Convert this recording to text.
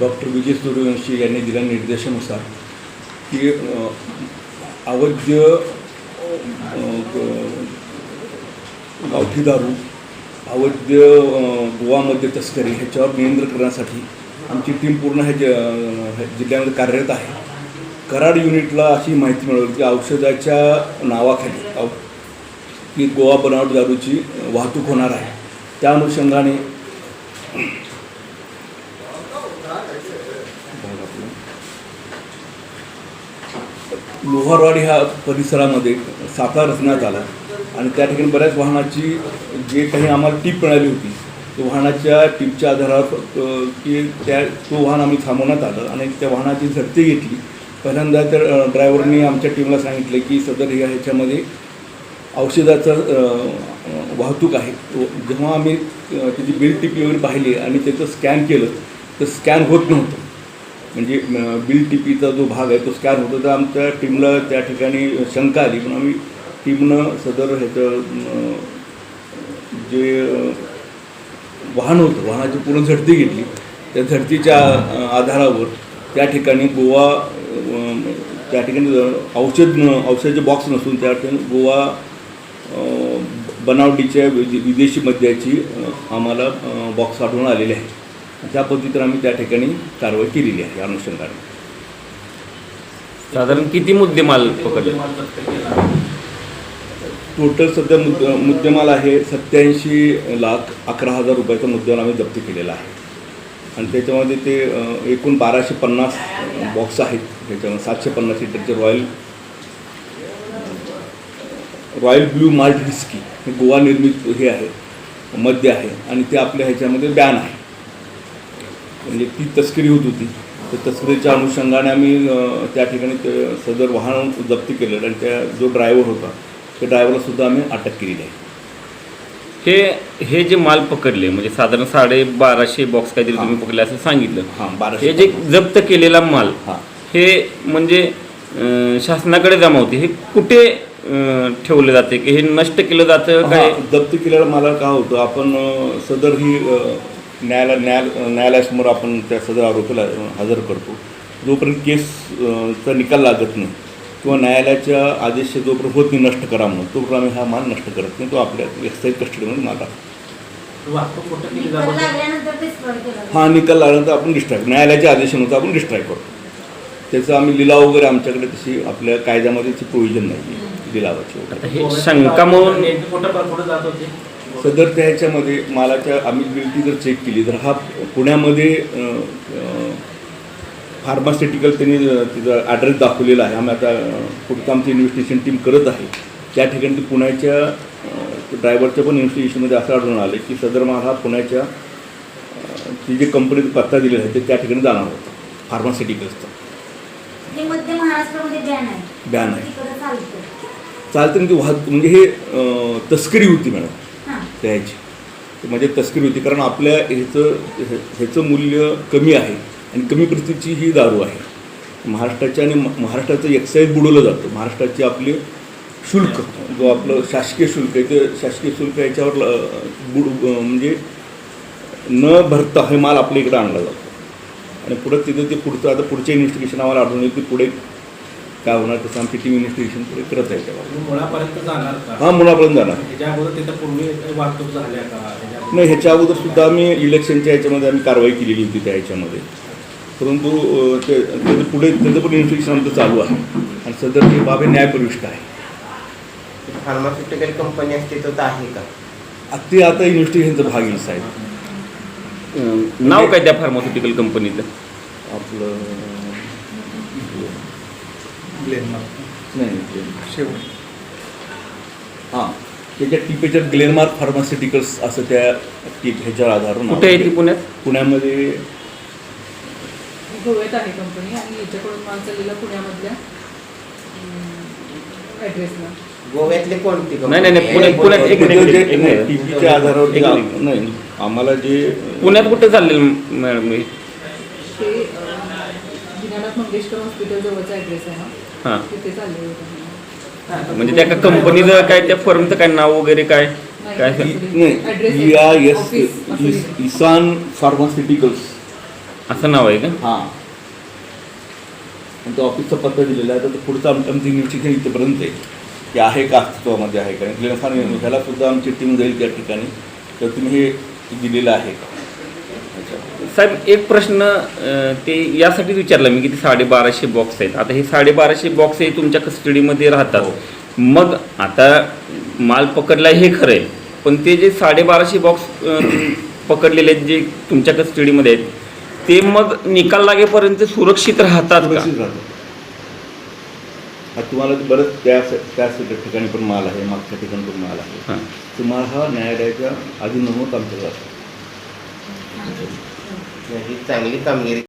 Doctor Vijay Suryavanshi यांनी दिल्या निर्देशानुसार की अ, गावठी दारू अवैध गोवामध्ये तस्करी ह्याच्यावर नियंत्रण करण्यासाठी आमची टीम पूर्ण ह्या ज ह्या जिल्ह्यामध्ये कार्यरत आहे. कराड युनिटला अशी माहिती मिळवली की औषधाच्या नावाखाली औ की गोवा बनावट दारूची वाहतूक होणार आहे. त्या अनुषंगाने लोहारवाडी ह्या परिसरामध्ये सापळा रचण्यात आला. आणि त्या ठिकाणी बऱ्याच वाहनाची जे काही आम्हाला टीप मिळाली होती त्या वाहनाच्या टीपच्या आधारावर की त्या तो वाहन आम्ही थांबवण्यात आलं आणि त्या वाहनाची झडती घेतली. पहिल्यांदा तर ड्रायव्हरनी आमच्या टीमला सांगितलं की सदर ह्या ह्याच्यामध्ये औषधाचं वाहतूक आहे. जेव्हा आम्ही त्याची बिल टिपी वगैरे पाहिली आणि त्याचं स्कॅन केलं तर स्कॅन होत नव्हतं. म्हणजे बिल टिपीचा जो भाग आहे तो स्कॅन होतो तर आमच्या टीमला त्या ठिकाणी शंका आली. पण आम्ही टीमनं सदर ह्याचं जे वाहन होतं वाहनाची पूर्ण झडती घेतली. त्या झडतीच्या आधारावर त्या ठिकाणी गोवा त्या ठिकाणी औषध औषधाचे बॉक्स नसून त्या ठिकाणी गोवा बनावटीच्या विदेशी मद्याची आम्हाला बॉक्स आढळून आलेले आहे त्या पद्धतीने आम्ही त्या ठिकाणी कारवाई केलेली आहे या अनुषंगाने. साधारण किती मुद्देमाल पकडले? टोटल सध्या मुद्द मुद्देमाल आहे सत्याऐंशी लाख अकरा हजार रुपयाचा मुद्देमाल आम्ही जप्त केलेला आहे. आणि त्याच्यामध्ये ते एकूण बाराशे पन्नास बॉक्स आहेत. त्याच्यामध्ये सातशे पन्नास लिटरचे royal royal blue malt whisky हे गोवा निर्मित हे आहे मद्य आहे. आणि ते आपल्या ह्याच्यामध्ये बॅन आहे. म्हणजे ती तस्करी होत होती. तर तस्करीच्या अनुषंगाने आम्ही त्या ठिकाणी सदर वाहन जप्त केलं आणि त्या जो ड्रायव्हर होता त्या ड्रायव्हरला सुद्धा आम्ही अटक केलेली आहे हे हे जे माल पकडले म्हणजे साधारण साडे बाराशे बॉक्स काहीतरी तुम्ही पकडले असं सांगितलं. हां हे जे जप्त केलेला माल हां. हे म्हणजे अं, शासनाकडे जमा होते हे कुठे अं, ठेवले जाते? की हे नष्ट केलं जातं काय? जप्त केलेला मला काय होतं? आपण अ, सदर ही अ, न्यायालय न्यायालय न्यायालयासमोर आपण त्या सदर आरोपीला हजर करतो. जोपर्यंत केस अ, चा निकाल लागत नाही किंवा न्यायालयाच्या आदेश जोपर्यंत होत नाही नष्ट करा म्हणून तोपर्यंत आम्ही हा माल नष्ट करत नाही तो आपल्या एक्साईज कस्टडीमध्ये माल केलं. हा निकाल लागल्यानंतर आपण डिस्ट्राय न्यायालयाच्या आदेशानुसार आपण डिस्ट्राय करतो. त्याचा आम्ही लिलाव वगैरे आमच्याकडे तशी आपल्या कायद्यामध्ये त्याची प्रोव्हिजन नाही आहे लिलावाची हे शंका म्हणून सदर त्या ह्याच्यामध्ये मालाच्या आम्ही बिल्टी जर चेक केली तर हा पुण्यामध्ये फार्मास्युटिकल त्यांनी तिचा ॲड्रेस दाखवलेला आहे. आम्ही आता पुढचं आमची इन्व्हेस्टिगेशन टीम करत आहे. त्या ठिकाणी ते पुण्याच्या ड्रायव्हरच्या पण इन्व्हेस्टिगेशनमध्ये असं आढळून आलं की सदर माल हा पुण्याच्या ती जे कंपनीचा पत्ता दिलेला आहे ते त्या ठिकाणी जाणार होता फार्मास्युटिकल्सचा बॅन आहे. चालतं चालतं म्हणजे वाहत म्हणजे हे तस्करी होती मॅडम. द्यायची म्हणजे तस्करी होती. कारण आपल्या ह्याचं हे- ह्याचं मूल्य कमी आहे आणि कमी प्रतीची ही दारू आहे. महाराष्ट्राच्या आणि म- महाराष्ट्राचं एक्साईज बुडवलं जातं. महाराष्ट्राचे आपले शुल्क जो आपलं शासकीय शुल्क आहे ते शासकीय शुल्क याच्यावर ल- बुड म्हणजे न भरता हे माल आपल्या इकडे आणला जातो. आणि पुढं तिथं ते पुढचं आता पुढच्या इन्व्हेस्टिगेशन आम्हाला आढळून येईल की पुढे काय होणार तसं आमची टीम इन्व्हेस्टिगेशन पुढे करत आहे त्यावर मुळापर्यंत जाणार का? हा मुलापर्यंत जाणार. ह्याच्या अगोदर पूर्वी वाहतूक झाल्या का? नाही ह्याच्या अगोदर सुद्धा आम्ही इलेक्शनच्या ह्याच्यामध्ये आम्ही कारवाई केलेली होती त्या ह्याच्यामध्ये. परंतु अ, ते त्याचं पुढे त्याचं पण इन्व्हेस्टिगेशन आमचं चालू आहे. आणि सदर ही बाब हे न्यायप्रविष्ट आहे. फार्मास्युटिकल कंपनी अस्तित्वात आहे का? आ- ते आता इन्व्हेस्टिगेशनचा भाग येईल साहेब. नाव काय त्या फार्मास्युटिकल कंपनीचं आपलं नाही हां त्याच्या टिपेच्या ग्लेनमार्क फार्मास्युटिकल्स असं त्या टीप ह्याच्यावर आधारून कुठे आहे ती आहे. पुण्यात पुण्यामध्ये गोव्यात आहे कंपनी आणि याच्याकडून माल चाललेला पुण्यामधल्या ॲड्रेसला गोव्यातले कोणती नाही, नाही, नाही, पुण्यात- पुण्यात एक मिनिट, एक. टीपीच्या आधारावर जे-. नाही आम्हाला जे पुण्यात कुठे चाललेलं मॅडम हे? ते अं, दीनानाथ मंगेशकर हॉस्पिटल जवळचा ॲड्रेस आहे ना हां. तिथे चालले होते. म्हणजे त्या कंपनीचं काय त्या फर्मचं काय नाव वगैरे काय? काय? नाही. नाही या. एस. इसान फार्मास्युटिकल्स. असं नाव आहे का? हां. आणि तो ऑफिसचा पत्ता दिलेला आहे तर तो पुढचं आमचं आमची निरीक्षण इथपर्यंत आहे. की आहे का? अस्तित्वामध्ये आहे का? सांगितलं ह्याला सुद्धा आमची टीम जाईल त्या ठिकाणी. तर तुम्ही हे दिलेलं आहे का. साहेब एक प्रश्न अं, ते यासाठी विचारला मी की ते साडेबाराशे बॉक्स आहेत. आता हे साडेबाराशे बॉक्स हे तुमच्या कस्टडीमध्ये राहतात. हो. मग आता माल पकडला हे खरं आहे. पण ते जे साडेबाराशे बॉक्स पकडलेले आहेत जे तुमच्या कस्टडीमध्ये आहेत ते मग निकाल लागेपर्यंत सुरक्षित राहतात का? सुरक्षित राहतो हा तुम्हाला बरंच त्या त्या ठिकाणी पण माल आहे मागच्या ठिकाणी पण माल आहे. हां. तुम्हाला हा न्यायालयाच्या अधीन नमूद आमच्याकडे असतो. ही चांगली कामगिरी